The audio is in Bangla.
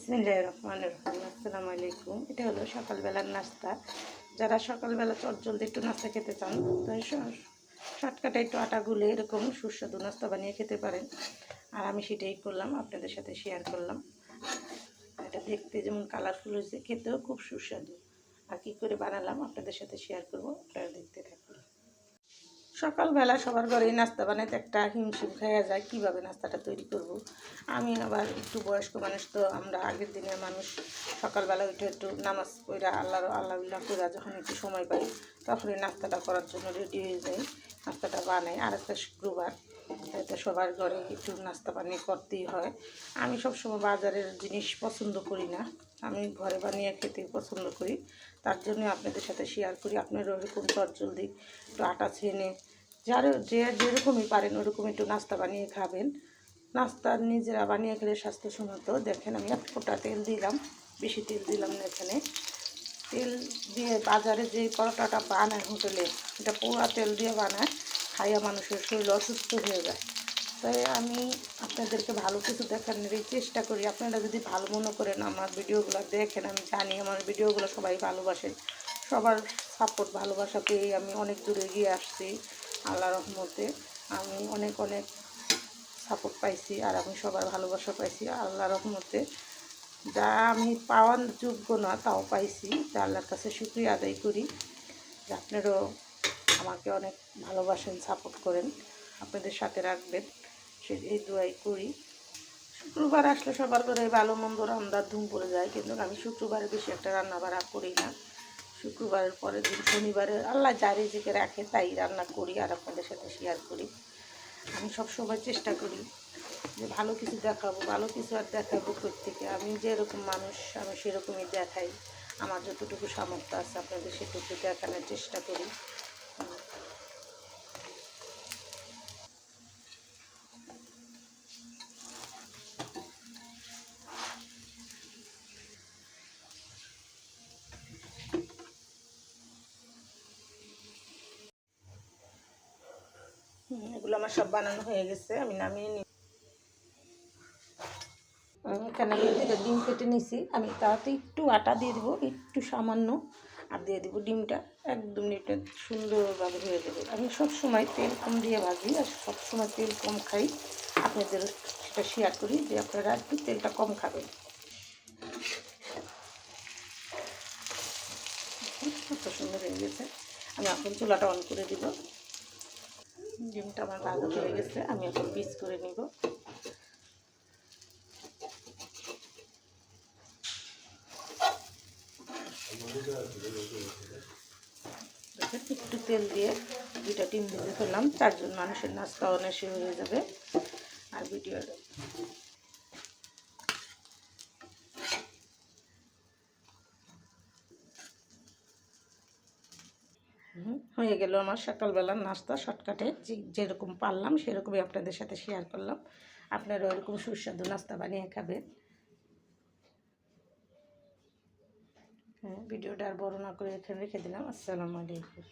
বিসমিল্লাহ রহমান রহিম। আসসালামু আলাইকুম। এটা হলো সকালবেলার নাস্তা। যারা সকালবেলা চটজলদি একটু নাস্তা খেতে চান, তো শর্টকাটে একটু আটা গুলে এরকম সুস্বাদু নাস্তা বানিয়ে খেতে পারেন। আর আমি সেটাই করলাম, আপনাদের সাথে শেয়ার করলাম। এটা দেখতে যেমন কালারফুল হয়েছে, খেতেও খুব সুস্বাদু। আর কী করে বানালাম, আপনাদের সাথে শেয়ার করব, আপনারা দেখতে থাকুন। সকালবেলা সবার ঘরেই নাস্তা বানাইতে একটা হিমশিম খাওয়া যায়, কীভাবে নাস্তাটা তৈরি করব। আমি আবার একটু বয়স্ক মানুষ, তো আমরা আগের দিনের মানুষ, সকালবেলা উঠে একটু নামাজ পড়া আল্লাহ আল্লাহ উল্লাহ করে যখন একটু সময় পাই, তখনই নাস্তাটা করার জন্য রেডি হয়ে যাই, নাস্তাটা বানাই। আর একটা শুক্রবার এতে সবার ঘরে একটু নাস্তা পানি করতেই হয়। আমি সবসময় বাজারের জিনিস পছন্দ করি না। আমি ঘরে বানিয়ে খেতে পছন্দ করি। তার জন্য আপনাদের সাথে শেয়ার করি। আপনারা ওরকম চটজলদি একটু আটা ছেনে, যার যে যেরকমই পারেন ওরকম একটু নাস্তা বানিয়ে খাবেন। নাস্তা নিজেরা বানিয়ে খেলে স্বাস্থ্যসম্মত। দেখেন আমি এক ফোঁটা তেল দিলাম, বেশি তেল দিলাম না এখানে। তেল দিয়ে বাজারে যে পরোটাটা বানায় হোটেলে, এটা পোড়া তেল দিয়ে বানায়, খাইয়া মানুষের শরীর অসুস্থ হয়ে যায়। তাই আমি আপনাদেরকে ভালো কিছু দেখানোর চেষ্টা করি। আপনারা যদি ভালো মনে করেন আমার ভিডিওগুলো দেখেন, আমি জানি আমার ভিডিওগুলো সবাই ভালোবাসেন। সবার সাপোর্ট ভালোবাসা পেয়ে আমি অনেক দূরে গিয়ে আসছি আল্লাহ রহমতে। আমি অনেক অনেক সাপোর্ট পাইছি আর আমি সবার ভালোবাসা পাইছি আল্লাহ রহমতে। যা আমি পাওয়ার যোগ্য না, তাও পাইছি। তা আল্লাহর কাছে শুক্রিয়া আদায় করি যে আপনারাও আমাকে অনেক ভালোবাসেন সাপোর্ট করেন। আপনাদের সাথে রাখবেন। সে এই দোয়াই করি। শুক্রবার আসলে সবার করে ভালো মন্দ রান্নার ধুম পড়ে যায়, কিন্তু আমি শুক্রবারে বেশি একটা রান্না বাড়া করি না। শুক্রবারের পরের দিন শনিবারে আল্লাহ যা রেজেকে রাখে তাই রান্না করি আর আপনাদের সাথে শেয়ার করি। আমি সবসময় চেষ্টা করি যে ভালো কিছু দেখাবো, ভালো কিছু আর দেখাবো থেকে আমি যেরকম মানুষ, আমি সেরকমই দেখাই। আমার যতটুকু সামর্থ্য আছে আপনাদের সেটুকু দেখানোর চেষ্টা করি। এগুলো আমার সব বানানো হয়ে গেছে, আমি নামিয়ে নিই এখানে আমি দুটো ডিম কেটে নিছি আমি তাতে একটু আটা দিয়ে দেবো, একটু সামান্য, আর দিয়ে দেবো ডিমটা। একদম ডিমটা সুন্দরভাবে হয়ে দেবে আমি সব সময় তেল কম দিয়ে ভাজি, আর সব সময় তেল কম খাই। আপনাদের সেটা শেয়ার করি যে আপনারা একটু তেলটা কম খাবেন। কত সুন্দর হয়ে গেছে। আমি এখন চুলাটা অন করে দিব। ডিমটা আমার ভাজা হয়ে গেছে, আমি এখন পিস করে নিব। একটু তেল দিয়ে দুইটা ডিম ভেজে ফেললাম চারজন মানুষের নাস্তা অনেসে হয়ে যাবে। আর ভিডিও হয়ে গেল আমার সকালবেলার নাস্তা, শর্টকাটে যেরকম পারলাম সেরকমই আপনাদের সাথে শেয়ার করলাম। আপনারা ওরকম সুস্বাদু নাস্তা বানিয়ে খাবেন। হ্যাঁ ভিডিওটা আর বড় না করে এখানে রেখে দিলাম। আসসালামু আলাইকুম।